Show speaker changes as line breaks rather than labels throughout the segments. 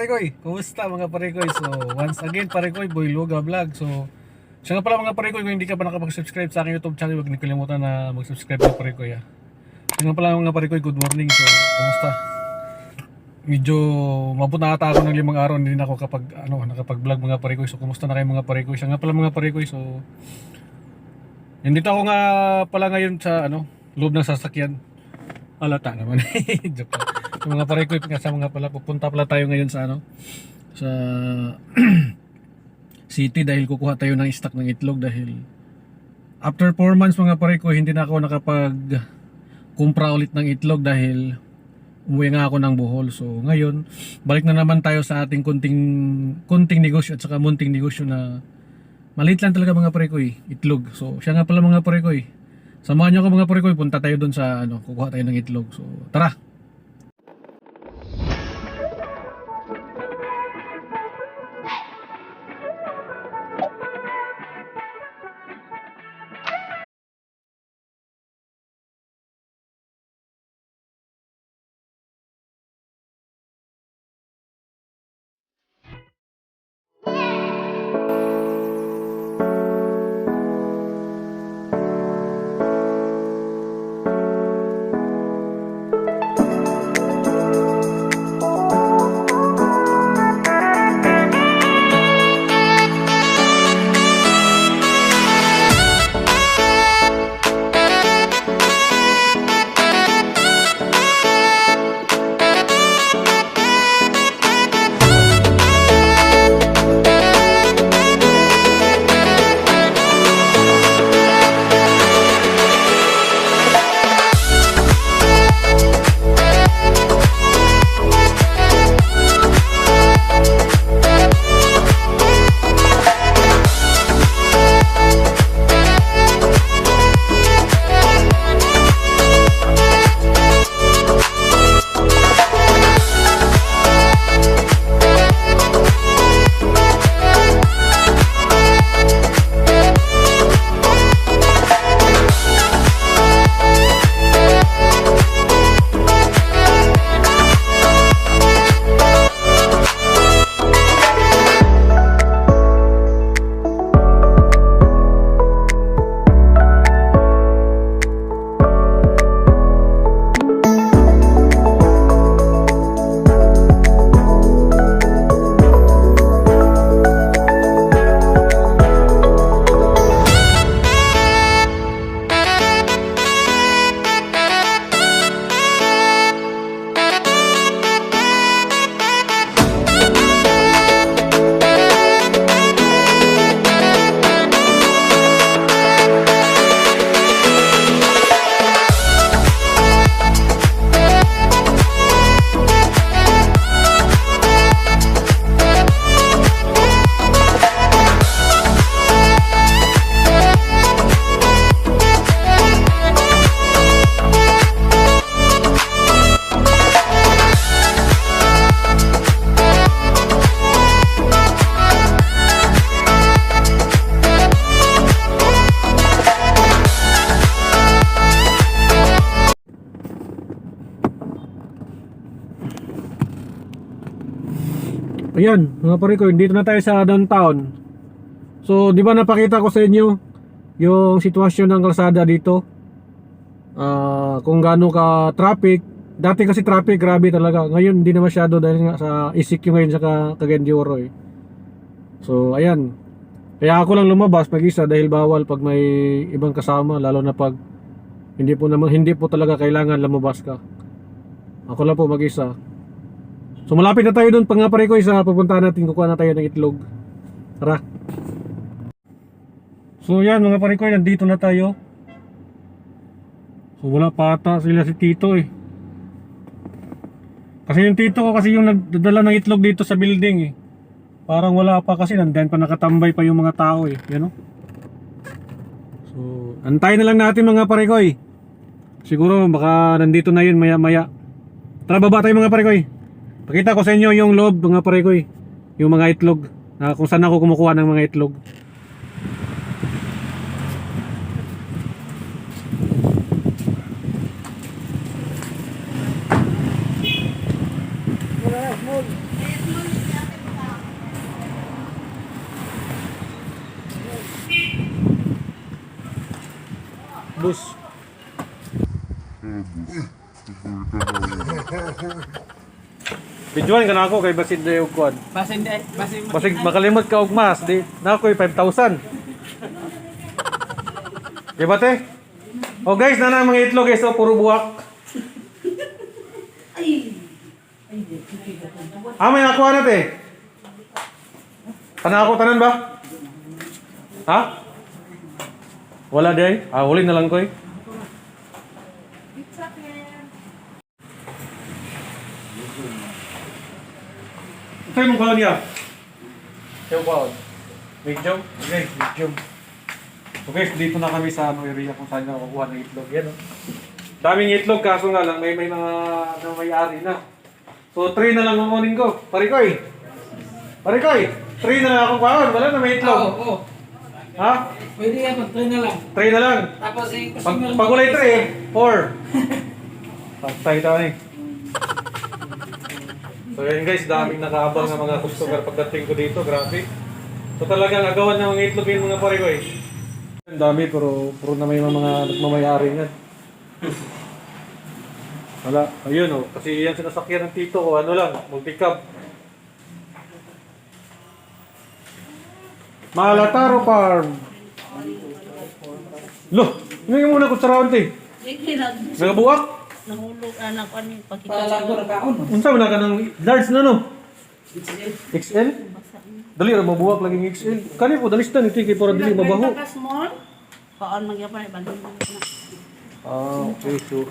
Parekoy, kumusta mga parekoy? So, once again, parekoy, Boy Luga Vlog. So, siya nga pala mga parekoy, kung hindi ka pa nakapag-subscribe sa aking YouTube channel, huwag niyo kalimutan na mag-subscribe mga parekoy. Ah. Siya nga pala mga parekoy, good morning. So, kumusta? Medyo mabuta ata ako ng limang araw, hindi na ako kapag, ano, nakapag-vlog mga parekoy. So, kumusta na kayo mga parekoy? Siya nga pala mga parekoy, so, nandito ako nga pala ngayon sa, ano, loob ng sasakyan. Alata naman. Joke. So, mga parekoy, kasama nga pala, pupunta pala tayo ngayon sa ano, sa city dahil kukuha tayo ng stock ng itlog dahil after 4 months mga parekoy, hindi na ako nakapag kumpra ulit ng itlog dahil umuwi nga ako ng Bohol. So ngayon, balik na naman tayo sa ating kunting kunting negosyo at saka munting negosyo na maliit lang talaga mga parekoy, itlog. So siya nga pala mga parekoy. Samahan niyo ako mga parekoy, punta tayo doon sa ano, kukuha tayo ng itlog. So tara. Ayan, mga pare ko, dito na tayo sa downtown. So, di ba napakita ko sa inyo yung sitwasyon ng kalsada dito? Ah, kung gaano ka traffic. Dati kasi traffic, grabe talaga. Ngayon, hindi na masyado dahil nga sa ECQ ngayon sa Cagayan de Oro eh. So, ayan. Kaya ako lang lumabas mag-isa dahil bawal pag may ibang kasama, lalo na pag hindi po naman hindi po talaga kailangan lumabas ka. Ako lang po mag-isa. So malapit na tayo doon pang pare ko isa pupuntahan natin kukuha na tayo ng itlog. Tara. So yan mga pare ko nandito na tayo. So wala pa ata sila si Tito eh. Kasi yung tito ko kasi yung nagdadala ng itlog dito sa building eh. Parang wala pa kasi nandiyan pa nakatambay pa yung mga tao eh. Yan o. So antayin na lang natin mga pare ko eh. Siguro baka nandito na yun maya maya. Tara baba tayo mga pare ko eh. Pakita ko sa inyo yung loob mga pare ko eh. Yung mga itlog. Uh, kung saan ako kumukuha ng mga itlog. Bus. Bus. Bijuan ka na ako kay basid na yung kwan.
Basin di, basin
Basig makalimot ka og mas, di na ako'y 5,000. Di ba te? Oh guys, na na mga itlog guys, oh, puro buwak. Ah, may nakuha na te. Kana ako tanan ba? Ha? Wala day? Ah, uli na lang ko eh. Ito yung mukha niya. Yung baon. Medium? Okay, medium. Okay, dito na kami sa ano area kung saan nakukuha ng itlog. Yan, oh. Daming itlog, kaso nga lang, may, may mga ano, may-ari na. So, 3 na lang kukunin ko. Parikoy! Parikoy! 3 na lang akong kuhaan. Wala na may
Oo,
itlog.
oo.
Ha?
Pwede yan, pag na lang.
3 na lang.
Tapos yung
Pag, pag ulay 3, 4. Patay tayo eh. So yun guys, daming nakaabang ng mga customer pagdating ko dito, grabe. So talagang agawan ng mga itlog yung mga pare ko eh. Ang dami pero puro na may mga nagmamayari yan. Wala, ayun oh, kasi yan sinasakyan ng tito ko, ano lang, multicab. Malataro Farm. Loh, ngayon muna ko sa round eh. Nagabuak.
Nahulog anak ko ni
Pala ko kaon.
Unsa man ka ng large na no? XL? Dali ra mabuwak lagi ng XL. Kani po dalis ta nito kay para dili mabaho.
Ka small. Kaon magyapon ibalik mo na.
Ah, okay so.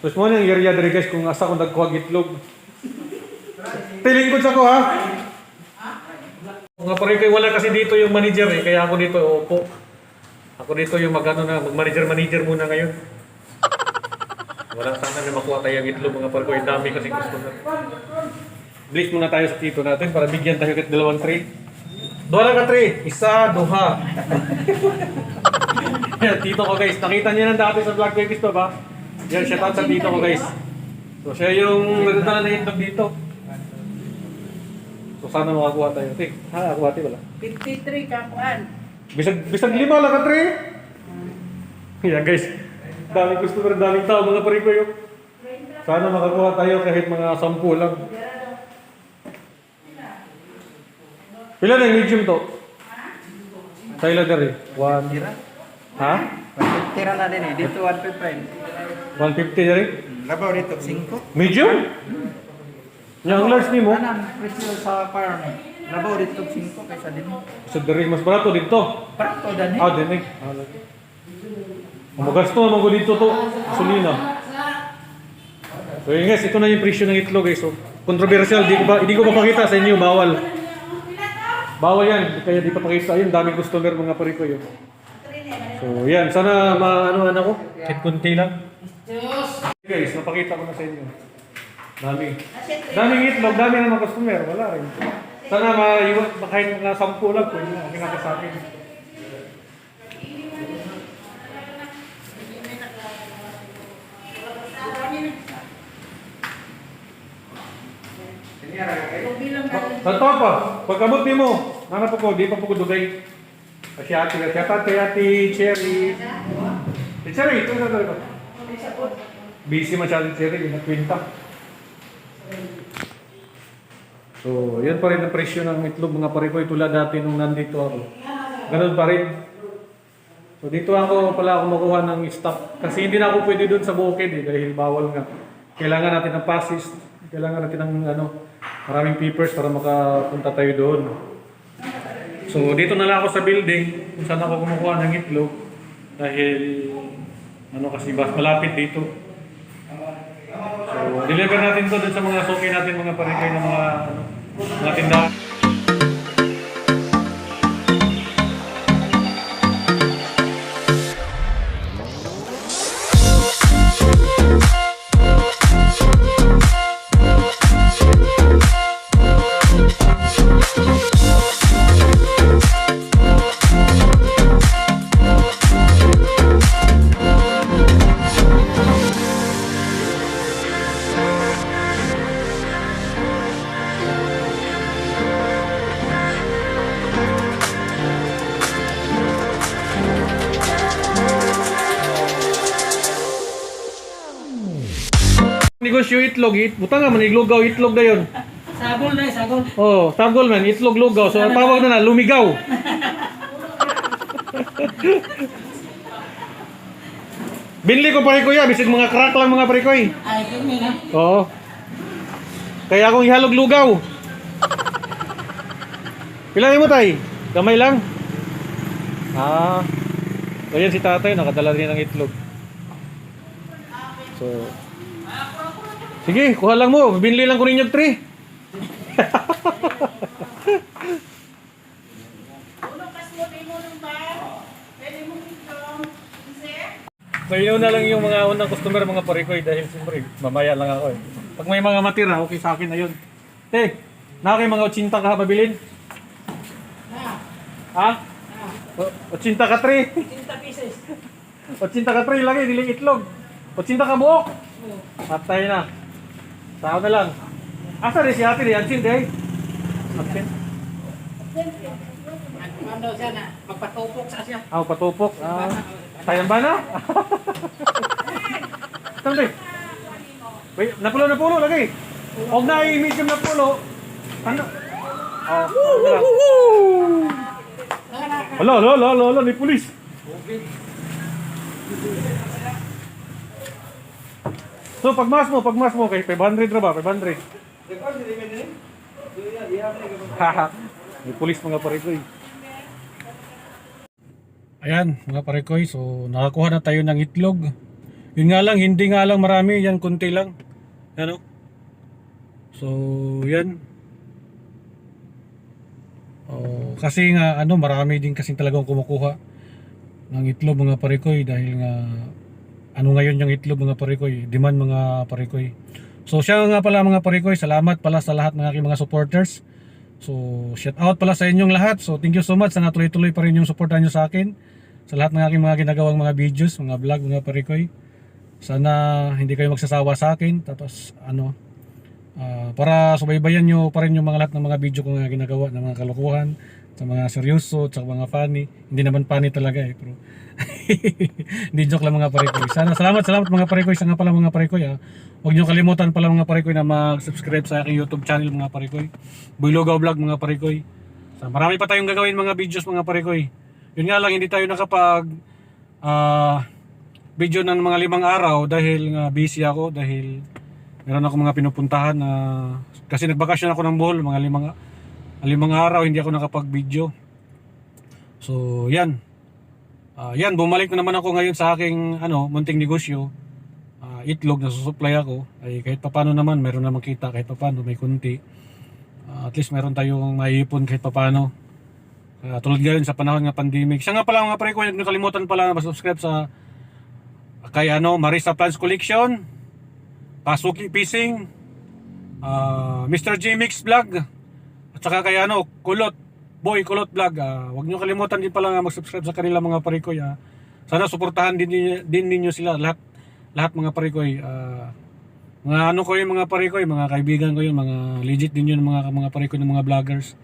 Tapos mo nang area diri guys kung asa ko nagkuha itlog. Piling ko sa ko ha. Mga pare kay wala kasi dito yung manager eh, kaya ako dito opo. Ako dito yung magano na, mag-manager-manager muna ngayon. Wala sana na makuha tayo ang itlog mga pare ko, ang dami kasi customer. Blitz muna tayo sa tito natin para bigyan tayo kahit dalawang tray. Duha lang ka tray. Isa, duha. Yan, tito ko guys. Nakita niyo na dati sa vlog ko yung gusto ba? Yan, shout out sa tito ko guys. So siya yung nagdadala na itlog dito. So sana makakuha tayo. Tik, ha, nakuha tayo wala.
53 ka kuan.
Bisag, bisag lima lang ka tray. Yan guys. Daming customer, daming tao, mga pare ko yun. Sana makakuha tayo kahit mga sampu lang. Pila na yung medium to? Sa na rin? One. Ha?
Tira na din eh. Dito 155.
150 na rin?
Labaw dito 5.
Medium? Yung large ni mo?
Kanan, presyo sa farm. Labaw dito 5 kaysa din.
Sa diri, mas barato dito.
Prato dan eh.
Ah, din eh. Ah, lagi. Ang magasto naman ko dito to. Gasolina. So yun guys, ito na yung presyo ng itlog guys. So, controversial, di ko ba, hindi ko mapakita sa inyo, bawal. Bawal yan, kaya di pa pakita. Ayun, daming customer mga pare ko yun. So yan, sana maano ko, kahit kunti lang. Guys, napakita ko na sa inyo. Dami. Daming itlog, dami na mga customer, wala rin. Sana maiwan, kahit mga sampu lang, kung yun, okay Tanto pa, pagkabot mo, nanap ako, di pa po ko dugay. Kasi ate, kasi ate, ate, Cherry. Si Cherry, ito sa talaga. Busy masyado si Cherry, nagkwinta. So, yun pa rin ang presyo ng itlog mga pare ko, tulad dati nung nandito ako. Ganun pa rin. So, dito ako pala ako makuha ng stock. Kasi hindi na ako pwede doon sa bukid eh, dahil bawal nga. Kailangan natin ng passes, kailangan natin ng ano, maraming papers para makapunta tayo doon. So dito na lang ako sa building kung saan ako kumukuha ng itlog dahil ano kasi bas malapit dito. So deliver natin to dun sa mga suki natin mga parikay ng mga ano, mga tindahan. Negosyo itlog, it, buta nga maniglugaw itlog na yun.
Sagol na, sagol.
Oh, tagol man, itlog lugaw. So ang tawag na na, lumigaw. Binli ko pare kuya, bisig mga crack lang mga pare ko eh.
Ay, na.
Oo. Kaya akong ihalog lugaw. Pila mo tay? Gamay lang. Ah. So yan si tatay, nakadala rin ng itlog. So, Sige, kuha lang mo. Binili lang ko rin yung 3. So yun na lang yung mga unang customer mga parikoy dahil siyempre mamaya lang ako eh. Pag may mga matira, okay sa akin na yun. Te, na kayo mga 80 ka mabilin? Ha? O- 80 ka 3?
50 pieces.
80 ka 3 lagi, diling itlog. 80 ka buhok. Patay na. Sao na lang. Asa rin si ate rin? Absent eh. Absent.
Ano siya na, magpatupok sa siya.
Ah, patupok. Ah, sayang ba na? Saan ba? Wait, napulo na pulo lagi. Huwag na i-medium na pulo. Ano? Oh, ano lang. Hala, hala, hala, hala, ni pulis. So, pagmas mo, pagmas mo, kay 500 na ba? 500. Haha, may pulis mga parikoy. Ayan, mga parikoy, so nakakuha na tayo ng itlog. Yun nga lang, hindi nga lang marami, yan kunti lang. Ano? So, yan. Oh, kasi nga ano, marami din kasi talagang kumukuha ng itlog mga parikoy dahil nga ano ngayon yung itlog mga parikoy, demand mga parikoy. So siya nga pala mga parikoy, salamat pala sa lahat ng aking mga supporters. So shout out pala sa inyong lahat. So thank you so much sana tuloy-tuloy pa rin yung suportahan nyo sa akin sa lahat ng aking mga ginagawang mga videos, mga vlog, mga parikoy. Sana hindi kayo magsasawa sa akin tapos ano ah, para subaybayan nyo pa rin yung mga lahat ng mga video ko nga ginagawa ng mga kalokohan sa mga seryoso, sa mga funny. Hindi naman funny talaga eh, pero hindi joke lang mga parikoy. Sana salamat, salamat mga parikoy. Sa nga pala mga parikoy ah. Huwag nyo kalimutan pala mga parikoy na mag-subscribe sa aking YouTube channel mga parikoy. Builogaw Vlog mga parikoy. So, marami pa tayong gagawin mga videos mga parikoy. Yun nga lang hindi tayo nakapag ah video ng mga limang araw dahil nga busy ako dahil meron ako mga pinupuntahan na kasi nagbakasyon ako ng Bohol mga limang limang araw hindi ako nakapag-video. So, yan. Ah, yan, bumalik na naman ako ngayon sa aking ano, munting negosyo. Ah, itlog na susupply ako. Ay kahit papano naman, meron naman kita kahit papano, may kunti. Ah, at least meron tayong maiipon kahit papano. Kaya tulad nga rin sa panahon ng pandemic. Siya nga pala mga pre ko, huwag niyo kalimutan pala na subscribe sa kay ano, Marisa Plans Collection, Pasuki Fishing, ah, Mr. J Mix Vlog, at saka kay ano, Kulot, Boy Kulot Vlog. ah, huwag niyo kalimutan din pala mag-subscribe sa kanila mga parikoy. ah. sana suportahan din, ninyo- din ninyo sila lahat lahat mga parikoy. ah, mga ano ko yung mga parikoy, mga kaibigan ko yun, mga legit din yun mga mga parikoy ng mga vloggers.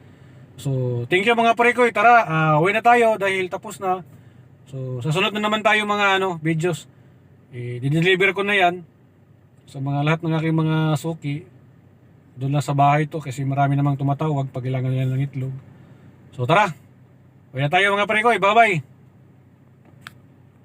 So, thank you mga parikoy. Tara, ah, uwi na tayo dahil tapos na. So, sa sunod na naman tayo mga ano, videos. Eh, dideliver ko na yan sa mga lahat ng aking mga suki. Doon lang sa bahay to kasi marami namang tumatawag pag kailangan nila ng itlog. So tara. Na tayo mga parikoy. Bye-bye.